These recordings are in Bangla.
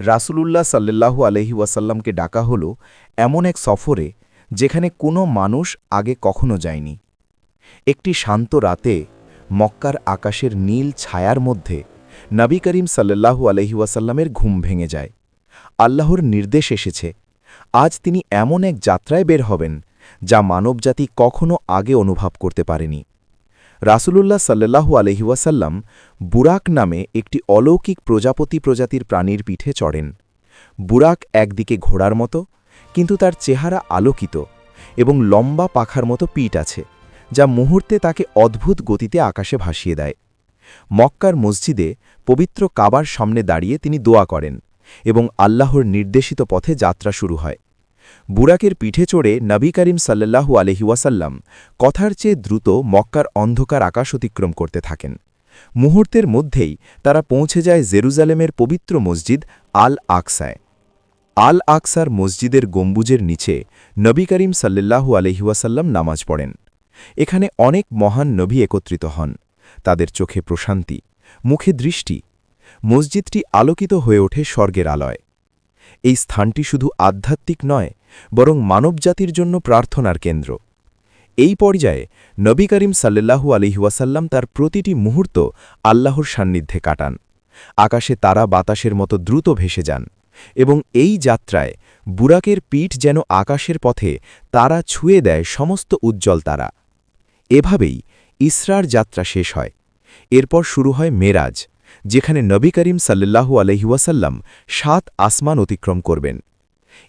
রাসূলুল্লাহ সাল্লাল্লাহু আলহি ওয়াসাল্লামকে ডাকা হল এমন এক সফরে যেখানে কোনো মানুষ আগে কখনো যায়নি। একটি শান্ত রাতে মক্কার আকাশের নীল ছায়ার মধ্যে নবী করিম আলহি ওয়াসাল্লামের ঘুম ভেঙে যায়। আল্লাহর নির্দেশ এসেছে, আজ তিনি এমন এক যাত্রায় বের হবেন যা মানবজাতি কখনো আগে অনুভব করতে পারেনি। রাসূলুল্লাহ সাল্লাল্লাহু আলহি ওয়াসাল্লাম বুরাক নামে একটি অলৌকিক প্রজাপতি প্রজাতির প্রাণীর পিঠে চড়েন। বুরাক একদিকে ঘোড়ার মতো, কিন্তু তার চেহারা আলোকিত এবং লম্বা পাখার মতো পিঠ আছে, যা মুহূর্তে তাকে অদ্ভুত গতিতে আকাশে ভাসিয়ে দেয়। মক্কার মসজিদে পবিত্র কাবার সামনে দাঁড়িয়ে তিনি দোয়া করেন এবং আল্লাহর নির্দেশিত পথে যাত্রা শুরু হয়। বুরাকের পিঠে চড়ে নবী করিম সাল্লাল্লাহু আলহি ওয়াসাল্লাম কথার চেয়ে দ্রুত মক্কার অন্ধকার আকাশ অতিক্রম করতে থাকেন। মুহূর্তের মধ্যেই তারা পৌঁছে যায় জেরুজালেমের পবিত্র মসজিদ আল আকসায় আল আকসার মসজিদের গম্বুজের নিচে নবী করিম সাল্লাল্লাহু আলহিউসাল্লাম নামাজ পড়েন। এখানে অনেক মহান নবী একত্রিত হন। তাদের চোখে প্রশান্তি, মুখে দৃষ্টি। মসজিদটি আলোকিত হয়ে ওঠে স্বর্গের আলয়। এই স্থানটি শুধু আধ্যাত্মিক নয় বরং মানবজাতির জন্য প্রার্থনার কেন্দ্র। এই পর্যায়ে নবী করিম সাল্লাহু আলিহাসাল্লাম তার প্রতিটি মুহূর্ত আল্লাহর সান্নিধ্যে কাটান। আকাশে তারা বাতাসের মতো দ্রুত ভেসে যান এবং এই যাত্রায় বুরাকের পিঠ যেন আকাশের পথে তারা ছুঁয়ে দেয় সমস্ত উজ্জ্বল তারা। এভাবেই ইসরার যাত্রা শেষ হয়। এরপর শুরু হয় মেরাজ, যেখানে নবী করিম সাল্লাহু আলহিউসাল্লাম সাত আসমান অতিক্রম করবেন।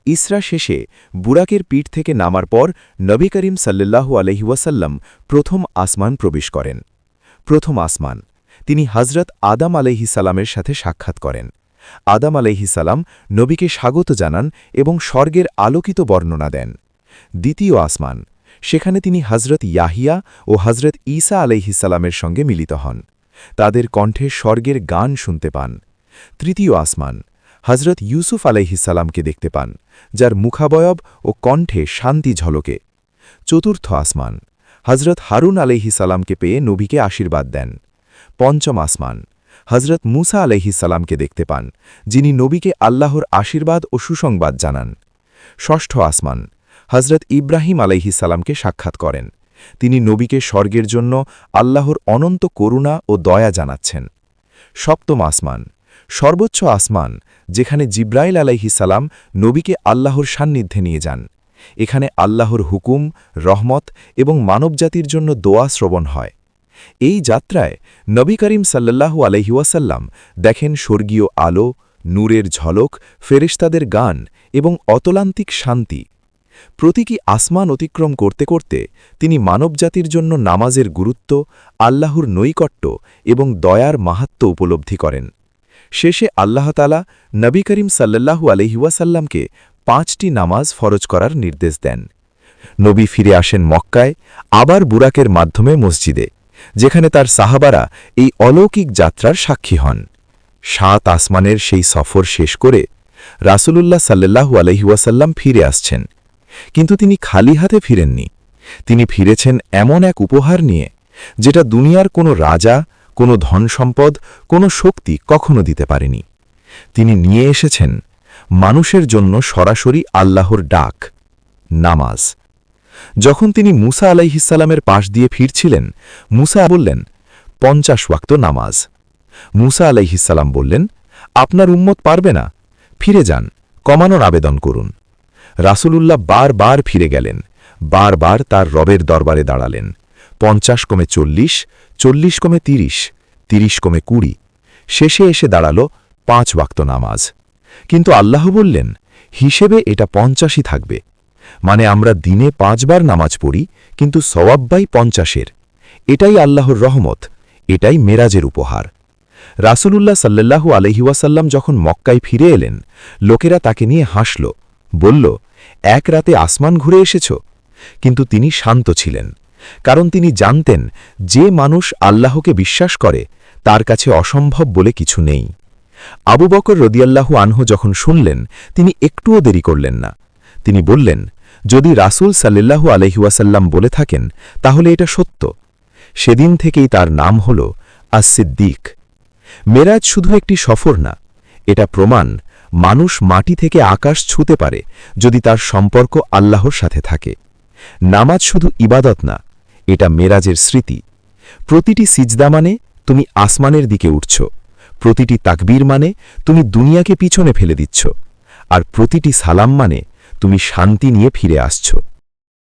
ইসরা শেষে বুরাকের পিঠ থেকে নামার পর নবী করিম সাল্লাহু আলহিউসাল্লাম প্রথম আসমান প্রবেশ করেন। প্রথম আসমান, তিনি হজরত আদাম আলহিসাল্লামের সাথে সাক্ষাৎ করেন। আদাম আলহিসাল্লাম নবীকে স্বাগত জানান এবং স্বর্গের আলোকিত বর্ণনা দেন। দ্বিতীয় আসমান, সেখানে তিনি হজরত ইয়াহিয়া ও হজরত ঈসা আলহিসাল্লামের সঙ্গে মিলিত হন। তাদের কণ্ঠে স্বর্গের গান শুনতে পান। তৃতীয় আসমান হজরত ইউসুফ আলাইহিসাল্লামকে দেখতে পান, যার মুখাবয়ব ও কণ্ঠে শান্তি ঝলকে। চতুর্থ আসমান হজরত হারুন আলাইহিসাল্লামকে পেয়ে নবীকে আশীর্বাদ দেন। পঞ্চম আসমান হজরত মুসা আলাইহিসাল্লামকে দেখতে পান, যিনি নবীকে আল্লাহর আশীর্বাদ ও সুসংবাদ জানান। ষষ্ঠ আসমান হজরত ইব্রাহিম আলাইহিসাল্লামকে সাক্ষাৎ করেন। তিনি নবীকে স্বর্গের জন্য আল্লাহর অনন্ত করুণা ও দয়া জানাচ্ছেন। সপ্তম আসমান সর্বোচ্চ আসমান, যেখানে জিব্রাইল আলাইহিসালাম নবীকে আল্লাহর সান্নিধ্যে নিয়ে যান। এখানে আল্লাহর হুকুম, রহমত এবং মানবজাতির জন্য দোয়া শ্রবণ হয়। এই যাত্রায় নবী করিম সাল্লাহু আলহিউসাল্লাম দেখেন স্বর্গীয় আলো, নূরের ঝলক ফেরিস্তাদের গান এবং অতলান্তিক শান্তি। প্রতীকী আসমান অতিক্রম করতে করতে তিনি মানবজাতির জন্য নামাজের গুরুত্ব, আল্লাহর নৈকট্য এবং দয়ার মাহাত্ম উপলব্ধি করেন। শেষে আল্লাহতালা নবী করিম সাল্লাহু আলহিউসাল্লামকে পাঁচটি নামাজ ফরজ করার নির্দেশ দেন। নবী ফিরে আসেন মক্কায়, আবার বুরাকের মাধ্যমে মসজিদে, যেখানে তার সাহাবারা এই অলৌকিক যাত্রার সাক্ষী হন। সাত আসমানের সেই সফর শেষ করে রাসূলুল্লাহ সাল্লাহু আলহিউসাল্লাম ফিরে আসছেন। কিন্তু তিনি খালি হাতে ফিরেননি। তিনি ফিরেছেন এমন এক উপহার নিয়ে, যেটা দুনিয়ার কোনো রাজা কোনো ধনসম্পদ কোনো শক্তি কখনো দিতে পারেনি। তিনি নিয়ে এসেছেন মানুষের জন্য সরাসরি আল্লাহর ডাক, নামাজ। যখন তিনি মুসা আলাইহিসাল্লামের পাশ দিয়ে ফিরছিলেন, মুসা বললেন, পঞ্চাশ ওয়াক্ত নামাজ। মুসা আলাইহিসাল্লাম বললেন, আপনার উম্মত পারবে না। ফিরে যান, কমানোর আবেদন করুন। রাসূলুল্লাহ বারবার ফিরে গেলেন, বারবার তার রবের দরবারে দাঁড়ালেন। পঞ্চাশ কমে চল্লিশ চল্লিশ কমে তিরিশ তিরিশ কমে কুড়ি। শেষে এসে দাঁড়াল পাঁচ ওয়াক্ত নামাজ। কিন্তু আল্লাহ বললেন, হিসেবে এটা পঞ্চাশই থাকবে। মানে আমরা দিনে পাঁচবার নামাজ পড়ি, কিন্তু সওয়াব্বাই পঞ্চাশের। এটাই আল্লাহর রহমত, এটাই মেরাজের উপহার। রাসূলুল্লাহ সাল্লাল্লাহু আলহিউসাল্লাম যখন মক্কায় ফিরে এলেন, লোকেরা তাকে নিয়ে হাসল, বলল, এক রাতে আসমান ঘুরে এসেছ? কিন্তু তিনি শান্ত ছিলেন। কারণ তিনি জানতেন যে মানুষ আল্লাহকে বিশ্বাস করে, তার কাছে অসম্ভব বলে কিছু নেই। আবু বকর রদিয়াল্লাহু আনহু যখন শুনলেন, তিনি একটুও দেরি করলেন না। তিনি বললেন, যদি রাসুল সাল্লাল্লাহু আলহিউসাল্লাম বলে থাকেন, তাহলে এটা সত্য। সেদিন থেকেই তার নাম হল আসিদ্দিক মেরাজ শুধু একটি সফর না, এটা প্রমাণ মানুষ মাটি থেকে আকাশ ছুঁতে পারে যদি তার সম্পর্ক আল্লাহর সাথে থাকে। নামাজ শুধু ইবাদত না এটা মেরাজের স্মৃতি। প্রতিটি সিজদা মানে তুমি আসমানের দিকে উঠছ। প্রতিটি তাকবীর মানে তুমি দুনিয়াকে পিছনে ফেলে দিচ্ছ। আর প্রতিটি সালাম মানে তুমি শান্তি নিয়ে ফিরে আসছো।